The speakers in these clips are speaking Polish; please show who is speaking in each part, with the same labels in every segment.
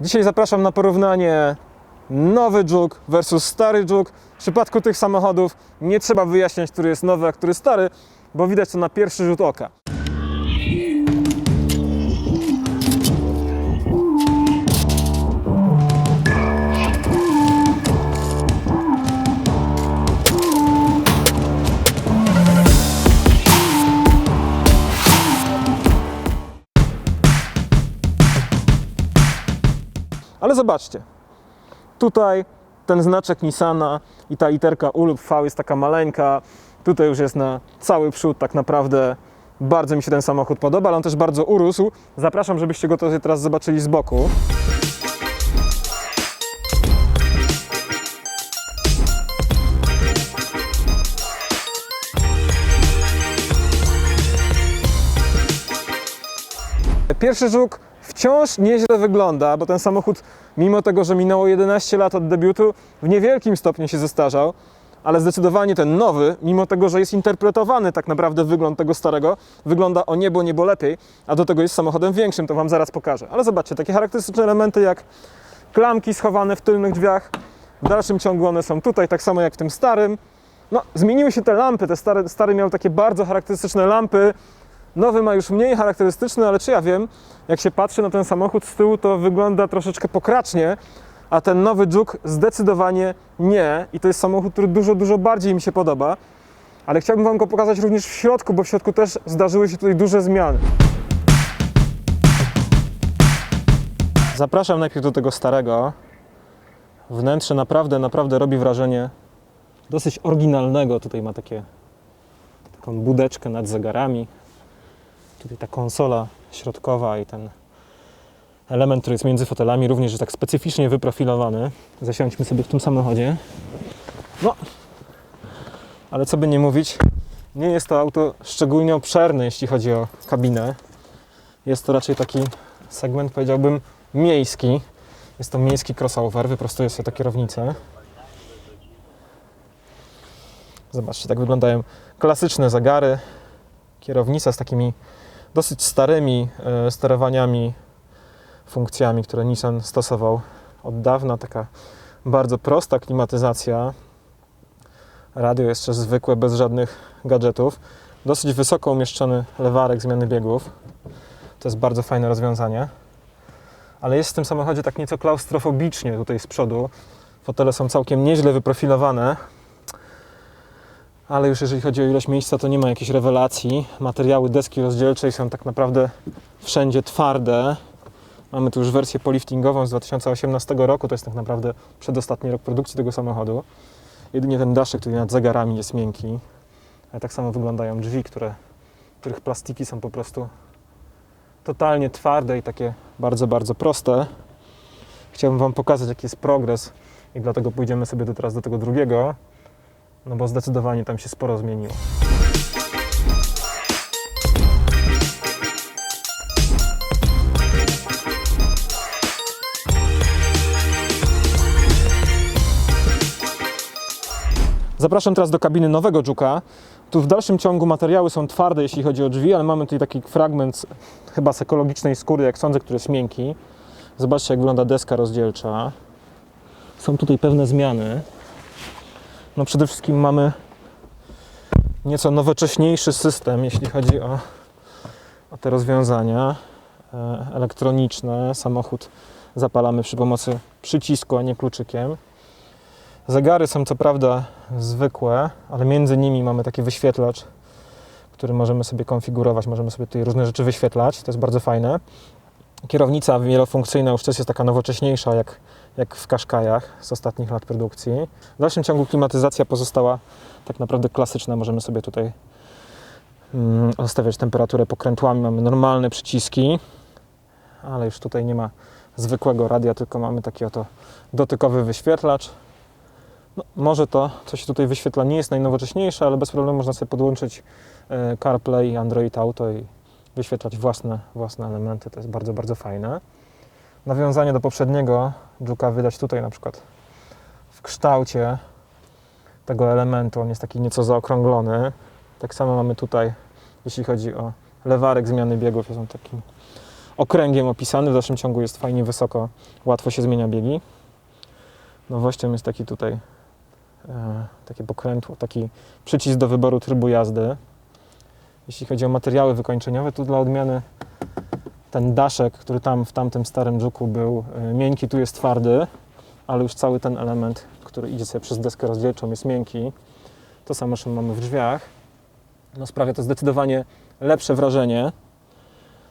Speaker 1: Dzisiaj zapraszam na porównanie nowy Juke versus stary Juke. W przypadku tych samochodów nie trzeba wyjaśniać, który jest nowy, a który stary, bo widać to na pierwszy rzut oka. Zobaczcie, tutaj ten znaczek Nissana i ta literka U lub V jest taka maleńka. Tutaj już jest na cały przód tak naprawdę. Bardzo mi się ten samochód podoba, ale on też bardzo urósł. Zapraszam, żebyście go teraz zobaczyli z boku. Pierwszy żuk wciąż nieźle wygląda, bo ten samochód, mimo tego, że minęło 11 lat od debiutu, w niewielkim stopniu się zestarzał, ale zdecydowanie ten nowy, mimo tego, że jest interpretowany tak naprawdę wygląd tego starego, wygląda o niebo, niebo lepiej, a do tego jest samochodem większym, to Wam zaraz pokażę. Ale zobaczcie, takie charakterystyczne elementy jak klamki schowane w tylnych drzwiach, w dalszym ciągu one są tutaj, tak samo jak w tym starym. No, zmieniły się te lampy, te stare, stary miał takie bardzo charakterystyczne lampy, Nowy ma już mniej charakterystyczny, ale czy ja wiem, jak się patrzy na ten samochód z tyłu, to wygląda troszeczkę pokracznie, a ten nowy Juke zdecydowanie nie. I to jest samochód, który dużo, dużo bardziej mi się podoba. Ale chciałbym Wam go pokazać również w środku, bo w środku też zdarzyły się tutaj duże zmiany. Zapraszam najpierw do tego starego. Wnętrze naprawdę, naprawdę robi wrażenie dosyć oryginalnego. Tutaj ma takie, taką budeczkę nad zegarami. Tutaj ta konsola środkowa i ten element, który jest między fotelami, również jest tak specyficznie wyprofilowany. Zasiądźmy sobie w tym samochodzie. No, ale co by nie mówić, nie jest to auto szczególnie obszerne, jeśli chodzi o kabinę. Jest to raczej taki segment, powiedziałbym, miejski. Jest to miejski crossover, wyprostuję sobie tę kierownicę. Zobaczcie, tak wyglądają klasyczne zagary. Kierownica z takimi dosyć starymi e, sterowaniami, funkcjami, które Nissan stosował od dawna. Taka bardzo prosta klimatyzacja. Radio jeszcze zwykłe, bez żadnych gadżetów. Dosyć wysoko umieszczony lewarek zmiany biegów. To jest bardzo fajne rozwiązanie. Ale jest w tym samochodzie tak nieco klaustrofobicznie tutaj z przodu. Fotele są całkiem nieźle wyprofilowane ale już jeżeli chodzi o ilość miejsca, to nie ma jakiejś rewelacji. Materiały deski rozdzielczej są tak naprawdę wszędzie twarde. Mamy tu już wersję poliftingową z 2018 roku, to jest tak naprawdę przedostatni rok produkcji tego samochodu. Jedynie ten daszek tutaj nad zegarami jest miękki. Ale tak samo wyglądają drzwi, które, których plastiki są po prostu totalnie twarde i takie bardzo, bardzo proste. Chciałbym Wam pokazać, jaki jest progres i dlatego pójdziemy sobie teraz do tego drugiego. No bo zdecydowanie tam się sporo zmieniło. Zapraszam teraz do kabiny nowego Juka. Tu w dalszym ciągu materiały są twarde, jeśli chodzi o drzwi, ale mamy tutaj taki fragment chyba z ekologicznej skóry, jak sądzę, który jest miękki. Zobaczcie, jak wygląda deska rozdzielcza. Są tutaj pewne zmiany. No przede wszystkim mamy nieco nowocześniejszy system, jeśli chodzi o, o te rozwiązania e, elektroniczne. Samochód zapalamy przy pomocy przycisku, a nie kluczykiem. Zegary są co prawda zwykłe, ale między nimi mamy taki wyświetlacz, który możemy sobie konfigurować, możemy sobie tutaj różne rzeczy wyświetlać, to jest bardzo fajne. Kierownica wielofunkcyjna już też jest taka nowocześniejsza, jak, jak w Kaszkajach z ostatnich lat produkcji. W dalszym ciągu klimatyzacja pozostała tak naprawdę klasyczna. Możemy sobie tutaj mm, ustawiać temperaturę pokrętłami. Mamy normalne przyciski, ale już tutaj nie ma zwykłego radia, tylko mamy taki oto dotykowy wyświetlacz. No, może to, co się tutaj wyświetla, nie jest najnowocześniejsze, ale bez problemu można sobie podłączyć e, CarPlay Android Auto i wyświetlać własne, własne elementy. To jest bardzo, bardzo fajne. Nawiązanie do poprzedniego Juka wydać tutaj na przykład w kształcie tego elementu. On jest taki nieco zaokrąglony. Tak samo mamy tutaj, jeśli chodzi o lewarek zmiany biegów, jest on takim okręgiem opisany. W dalszym ciągu jest fajnie wysoko, łatwo się zmienia biegi. Nowością jest taki tutaj e, takie pokrętło, taki przycisk do wyboru trybu jazdy. Jeśli chodzi o materiały wykończeniowe, to dla odmiany ten daszek, który tam w tamtym starym żuku był e, miękki, tu jest twardy, ale już cały ten element, który idzie sobie przez deskę rozdzielczą jest miękki. To samo zresztą mamy w drzwiach. No sprawia to zdecydowanie lepsze wrażenie.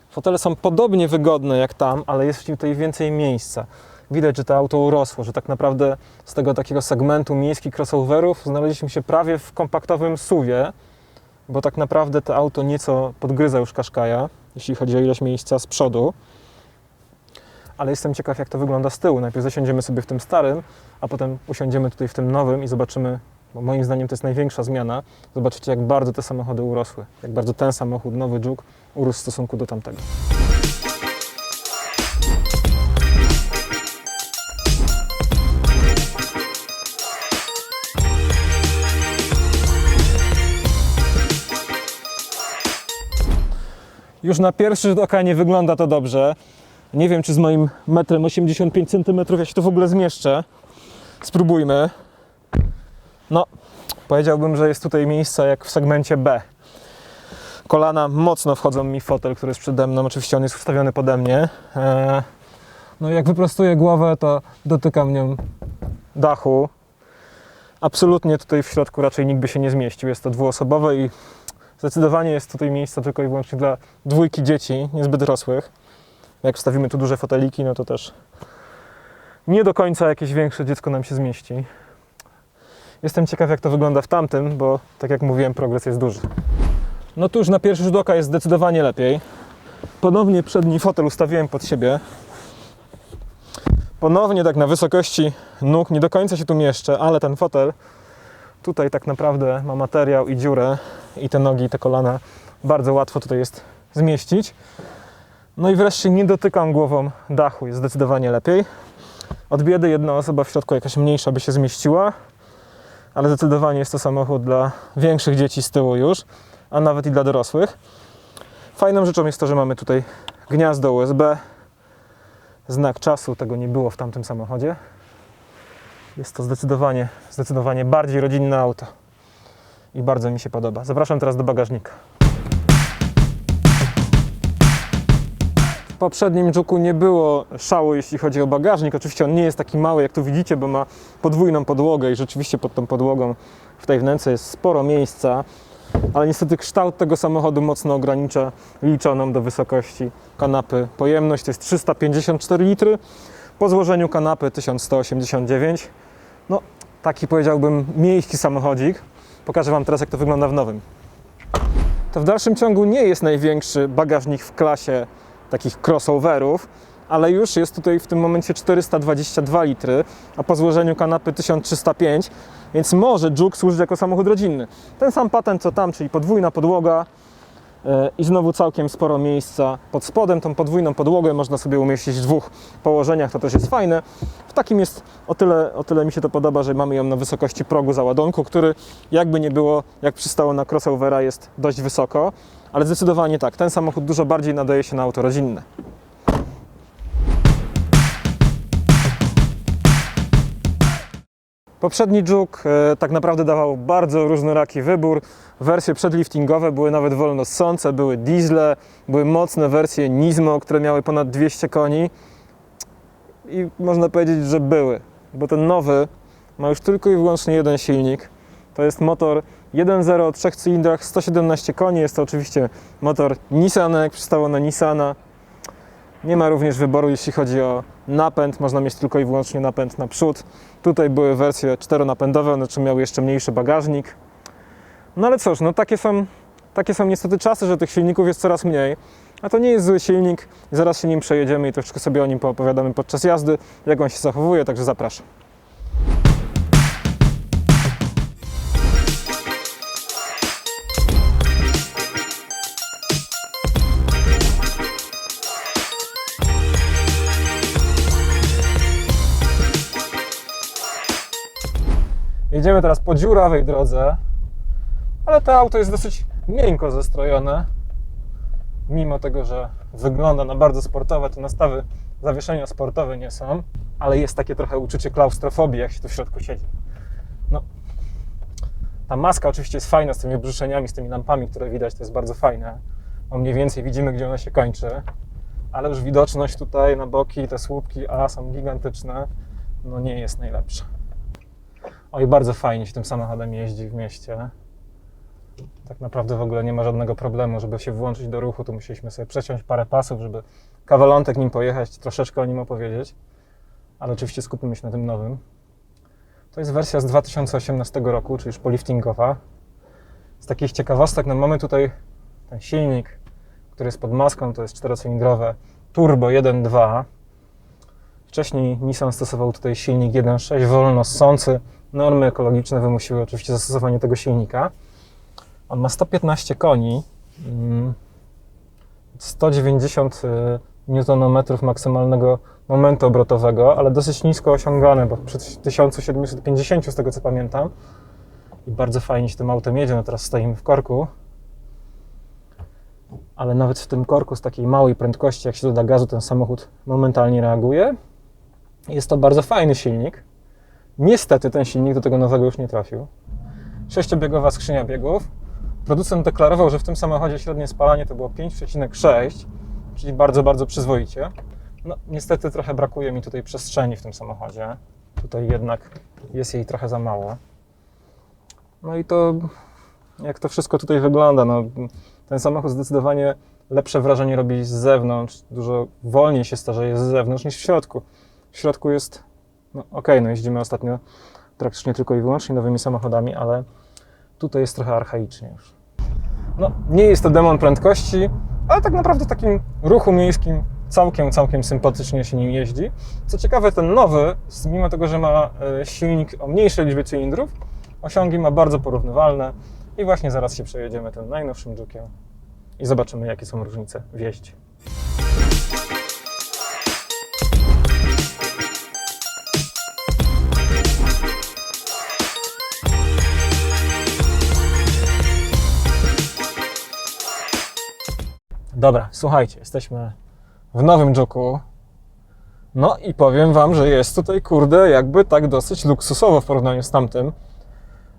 Speaker 1: Fotele są podobnie wygodne jak tam, ale jest w nim tutaj więcej miejsca. Widać, że to auto urosło, że tak naprawdę z tego takiego segmentu miejskich crossoverów znaleźliśmy się prawie w kompaktowym suwie, bo tak naprawdę to auto nieco podgryza już Qashqai'a, jeśli chodzi o ilość miejsca z przodu. Ale jestem ciekaw, jak to wygląda z tyłu. Najpierw zasiądziemy sobie w tym starym, a potem usiądziemy tutaj w tym nowym i zobaczymy, bo moim zdaniem to jest największa zmiana. Zobaczycie, jak bardzo te samochody urosły. Jak bardzo ten samochód, nowy Juke, urósł w stosunku do tamtego. Już na pierwszy rzut oka nie wygląda to dobrze. Nie wiem, czy z moim metrem 85 cm ja się to w ogóle zmieszczę. Spróbujmy. No, powiedziałbym, że jest tutaj miejsca jak w segmencie B. Kolana mocno wchodzą mi w fotel, który jest przede mną. Oczywiście on jest ustawiony pode mnie. Eee, No jak wyprostuję głowę, to dotykam nią dachu. Absolutnie tutaj w środku raczej nikt by się nie zmieścił. Jest to dwuosobowe i Zdecydowanie jest tutaj miejsce tylko i wyłącznie dla dwójki dzieci, niezbyt dorosłych. Jak wstawimy tu duże foteliki, no to też nie do końca jakieś większe dziecko nam się zmieści. Jestem ciekaw, jak to wygląda w tamtym, bo tak jak mówiłem, progres jest duży. No tu już na pierwszy rzut oka jest zdecydowanie lepiej. Ponownie przedni fotel ustawiłem pod siebie. Ponownie tak na wysokości nóg, nie do końca się tu mieszczę, ale ten fotel tutaj tak naprawdę ma materiał i dziurę i te nogi, i te kolana bardzo łatwo tutaj jest zmieścić. No i wreszcie nie dotykam głową dachu, jest zdecydowanie lepiej. Od biedy jedna osoba w środku jakaś mniejsza by się zmieściła, ale zdecydowanie jest to samochód dla większych dzieci z tyłu już, a nawet i dla dorosłych. Fajną rzeczą jest to, że mamy tutaj gniazdo USB, znak czasu, tego nie było w tamtym samochodzie. Jest to zdecydowanie, zdecydowanie bardziej rodzinne auto i bardzo mi się podoba. Zapraszam teraz do bagażnika. W poprzednim Juku nie było szału, jeśli chodzi o bagażnik. Oczywiście on nie jest taki mały, jak tu widzicie, bo ma podwójną podłogę i rzeczywiście pod tą podłogą w tej wnęce jest sporo miejsca, ale niestety kształt tego samochodu mocno ogranicza liczoną do wysokości kanapy pojemność. To jest 354 litry, po złożeniu kanapy 1189. No, taki powiedziałbym miejski samochodzik. Pokażę Wam teraz, jak to wygląda w nowym. To w dalszym ciągu nie jest największy bagażnik w klasie takich crossoverów, ale już jest tutaj w tym momencie 422 litry, a po złożeniu kanapy 1305, więc może Juke służyć jako samochód rodzinny. Ten sam patent co tam, czyli podwójna podłoga i znowu całkiem sporo miejsca pod spodem. Tą podwójną podłogę można sobie umieścić w dwóch położeniach, to też jest fajne. W takim jest o tyle, o tyle mi się to podoba, że mamy ją na wysokości progu załadunku, który jakby nie było, jak przystało na crossovera, jest dość wysoko, ale zdecydowanie tak, ten samochód dużo bardziej nadaje się na auto rodzinne. Poprzedni Juke e, tak naprawdę dawał bardzo różnoraki wybór. Wersje przedliftingowe były nawet wolnossące, były diesle, były mocne wersje Nismo, które miały ponad 200 koni. I można powiedzieć, że były, bo ten nowy ma już tylko i wyłącznie jeden silnik. To jest motor 1.0 o trzech cylindrach, 117 koni. Jest to oczywiście motor Nissana, jak przystało na Nissana. Nie ma również wyboru, jeśli chodzi o napęd. Można mieć tylko i wyłącznie napęd na przód. Tutaj były wersje czteronapędowe, one czy miały jeszcze mniejszy bagażnik. No ale cóż, no takie są, takie są niestety czasy, że tych silników jest coraz mniej. A to nie jest zły silnik. Zaraz się nim przejedziemy i troszeczkę sobie o nim poopowiadamy podczas jazdy, jak on się zachowuje, także zapraszam. Jedziemy teraz po dziurawej drodze, ale to auto jest dosyć miękko zestrojone, mimo tego, że wygląda na bardzo sportowe, te nastawy zawieszenia sportowe nie są, ale jest takie trochę uczucie klaustrofobii, jak się tu w środku siedzi. No, ta maska oczywiście jest fajna z tymi obrzuszeniami, z tymi lampami, które widać, to jest bardzo fajne. Bo mniej więcej widzimy, gdzie ona się kończy, ale już widoczność tutaj na boki, te słupki A są gigantyczne, no nie jest najlepsza. Oj, bardzo fajnie się tym samochodem jeździ w mieście. Tak naprawdę w ogóle nie ma żadnego problemu, żeby się włączyć do ruchu, to musieliśmy sobie przeciąć parę pasów, żeby kawalątek nim pojechać, troszeczkę o nim opowiedzieć. Ale oczywiście skupimy się na tym nowym. To jest wersja z 2018 roku, czyli już poliftingowa. Z takich ciekawostek, no mamy tutaj ten silnik, który jest pod maską, to jest czterocylindrowe Turbo 1.2. Wcześniej Nissan stosował tutaj silnik 1.6 wolno ssący. Normy ekologiczne wymusiły oczywiście zastosowanie tego silnika. On ma 115 koni, mm, 190 Nm maksymalnego momentu obrotowego, ale dosyć nisko osiągane, bo przy 1750 z tego co pamiętam. I bardzo fajnie się tym autem jedzie, no teraz stoimy w korku. Ale nawet w tym korku z takiej małej prędkości, jak się doda gazu, ten samochód momentalnie reaguje. Jest to bardzo fajny silnik. Niestety ten silnik do tego nowego już nie trafił. Sześciobiegowa skrzynia biegów. Producent deklarował, że w tym samochodzie średnie spalanie to było 5,6, czyli bardzo, bardzo przyzwoicie. No, niestety trochę brakuje mi tutaj przestrzeni w tym samochodzie. Tutaj jednak jest jej trochę za mało. No i to, jak to wszystko tutaj wygląda, no, ten samochód zdecydowanie lepsze wrażenie robi z zewnątrz, dużo wolniej się starzeje z zewnątrz niż w środku. W środku jest, no okej, no jeździmy ostatnio praktycznie tylko i wyłącznie nowymi samochodami, ale tutaj jest trochę archaicznie już. No, nie jest to demon prędkości, ale tak naprawdę w takim ruchu miejskim całkiem, całkiem sympatycznie się nim jeździ. Co ciekawe, ten nowy, mimo tego, że ma e, silnik o mniejszej liczbie cylindrów, osiągi ma bardzo porównywalne i właśnie zaraz się przejedziemy tym najnowszym Jukiem i zobaczymy, jakie są różnice w jeździe. Dobra, słuchajcie, jesteśmy w nowym Juku. No i powiem Wam, że jest tutaj, kurde, jakby tak dosyć luksusowo w porównaniu z tamtym.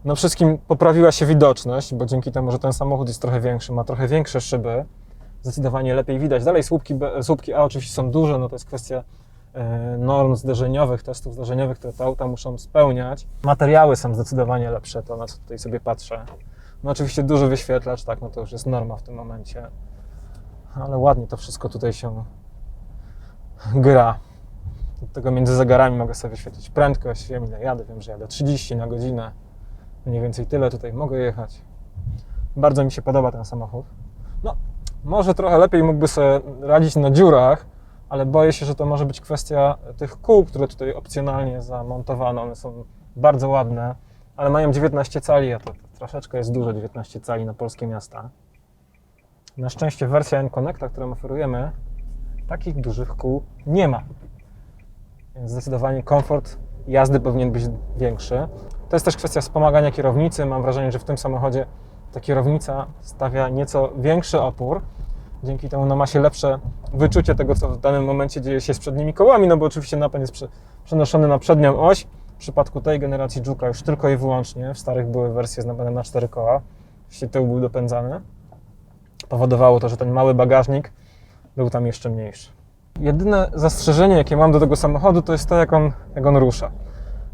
Speaker 1: No wszystkim poprawiła się widoczność, bo dzięki temu, że ten samochód jest trochę większy, ma trochę większe szyby, zdecydowanie lepiej widać. Dalej słupki, B- słupki A oczywiście są duże, no to jest kwestia e, norm zderzeniowych, testów zderzeniowych, które te auta muszą spełniać. Materiały są zdecydowanie lepsze, to na co tutaj sobie patrzę. No oczywiście duży wyświetlacz, tak, no to już jest norma w tym momencie. Ale ładnie to wszystko tutaj się gra. Od tego między zegarami mogę sobie wyświetlić prędkość, wiem ile jadę, wiem, że jadę 30 na godzinę. Mniej więcej tyle tutaj mogę jechać. Bardzo mi się podoba ten samochód. No, może trochę lepiej mógłby sobie radzić na dziurach, ale boję się, że to może być kwestia tych kół, które tutaj opcjonalnie zamontowano. One są bardzo ładne, ale mają 19 cali, a to, to troszeczkę jest dużo 19 cali na polskie miasta. Na szczęście wersja N-Connecta, którą oferujemy, takich dużych kół nie ma. Więc zdecydowanie komfort jazdy powinien być większy. To jest też kwestia wspomagania kierownicy. Mam wrażenie, że w tym samochodzie ta kierownica stawia nieco większy opór. Dzięki temu no, ma się lepsze wyczucie tego, co w danym momencie dzieje się z przednimi kołami, no bo oczywiście napęd jest prze, przenoszony na przednią oś. W przypadku tej generacji Juka już tylko i wyłącznie. W starych były wersje z napędem na cztery koła. Jeśli tył był dopędzany. Powodowało to, że ten mały bagażnik był tam jeszcze mniejszy. Jedyne zastrzeżenie, jakie mam do tego samochodu, to jest to, jak on, jak on rusza.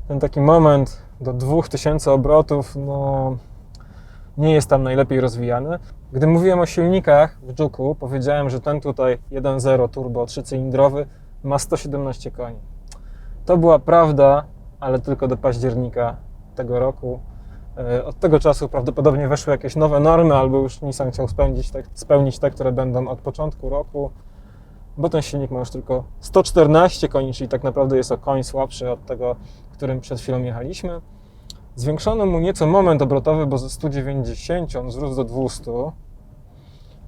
Speaker 1: Ten taki moment do 2000 obrotów, no nie jest tam najlepiej rozwijany. Gdy mówiłem o silnikach w Juku, powiedziałem, że ten tutaj 1.0 turbo trzycylindrowy ma 117 koni. To była prawda, ale tylko do października tego roku. E, Od tego czasu prawdopodobnie weszły jakieś nowe normy, albo już Nissan chciał spełnić te, spełnić te, które będą od początku roku, bo ten silnik ma już tylko 114 koni, czyli tak naprawdę jest o koń słabszy od tego, którym przed chwilą jechaliśmy. Zwiększono mu nieco moment obrotowy, bo ze 190 on wzrósł do 200,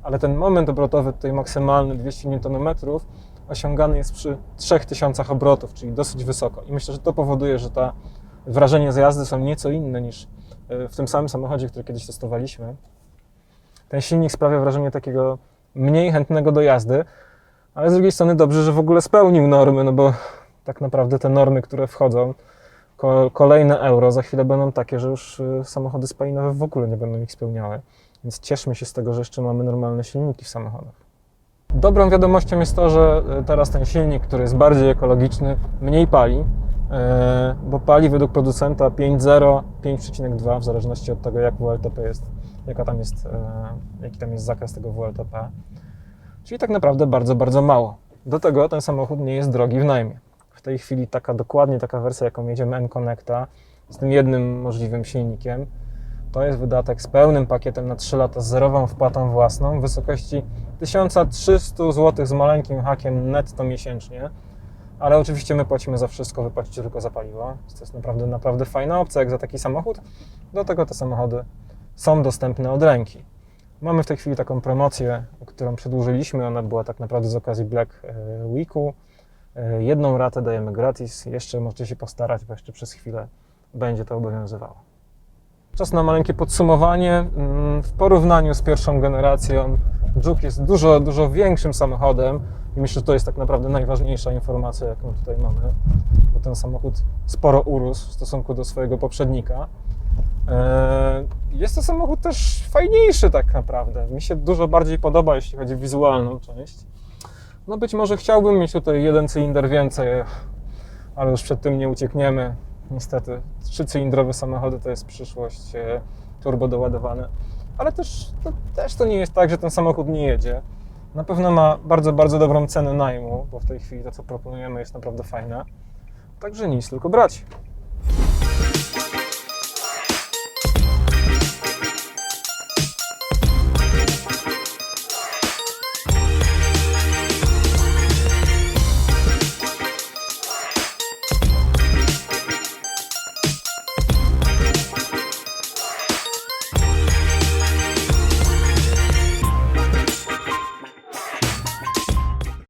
Speaker 1: ale ten moment obrotowy, tutaj maksymalny 200 Nm, osiągany jest przy 3000 obrotów, czyli dosyć wysoko. I myślę, że to powoduje, że ta wrażenia z jazdy są nieco inne niż w tym samym samochodzie, który kiedyś testowaliśmy. Ten silnik sprawia wrażenie takiego mniej chętnego do jazdy, ale z drugiej strony dobrze, że w ogóle spełnił normy, no bo tak naprawdę te normy, które wchodzą, ko- kolejne euro za chwilę będą takie, że już y, samochody spalinowe w ogóle nie będą ich spełniały. Więc cieszmy się z tego, że jeszcze mamy normalne silniki w samochodach. Dobrą wiadomością jest to, że y, teraz ten silnik, który jest bardziej ekologiczny, mniej pali, bo pali według producenta 5,0, 5,2 w zależności od tego, jak WLTP jest, jaka tam jest, y, jaki tam jest zakres tego WLTP. Czyli tak naprawdę bardzo, bardzo mało. Do tego ten samochód nie jest drogi w najmie. W tej chwili taka dokładnie taka wersja, jaką jedziemy N-Connecta, z tym jednym możliwym silnikiem, to jest wydatek z pełnym pakietem na 3 lata z zerową wpłatą własną w wysokości 1300 zł z maleńkim hakiem netto miesięcznie. Ale oczywiście my płacimy za wszystko, wy płacicie tylko za paliwo. To jest naprawdę, naprawdę fajna opcja jak za taki samochód. Do tego te samochody są dostępne od ręki. Mamy w tej chwili taką promocję, którą przedłużyliśmy. Ona była tak naprawdę z okazji Black e, Weeku. E, Jedną ratę dajemy gratis. Jeszcze możecie się postarać, bo jeszcze przez chwilę będzie to obowiązywało. Czas na maleńkie podsumowanie. Mm, W porównaniu z pierwszą generacją, Juke jest dużo, dużo większym samochodem i myślę, że to jest tak naprawdę najważniejsza informacja, jaką tutaj mamy, bo ten samochód sporo urósł w stosunku do swojego poprzednika. Eee, Jest to samochód też fajniejszy tak naprawdę. Mi się dużo bardziej podoba, jeśli chodzi o wizualną część. No być może chciałbym mieć tutaj jeden cylinder więcej, ale już przed tym nie uciekniemy. Niestety, trzycylindrowe samochody to jest przyszłość, e, turbo doładowane. Ale też to, też to nie jest tak, że ten samochód nie jedzie. Na pewno ma bardzo, bardzo dobrą cenę najmu, bo w tej chwili to, co proponujemy, jest naprawdę fajne. Także nic, tylko brać.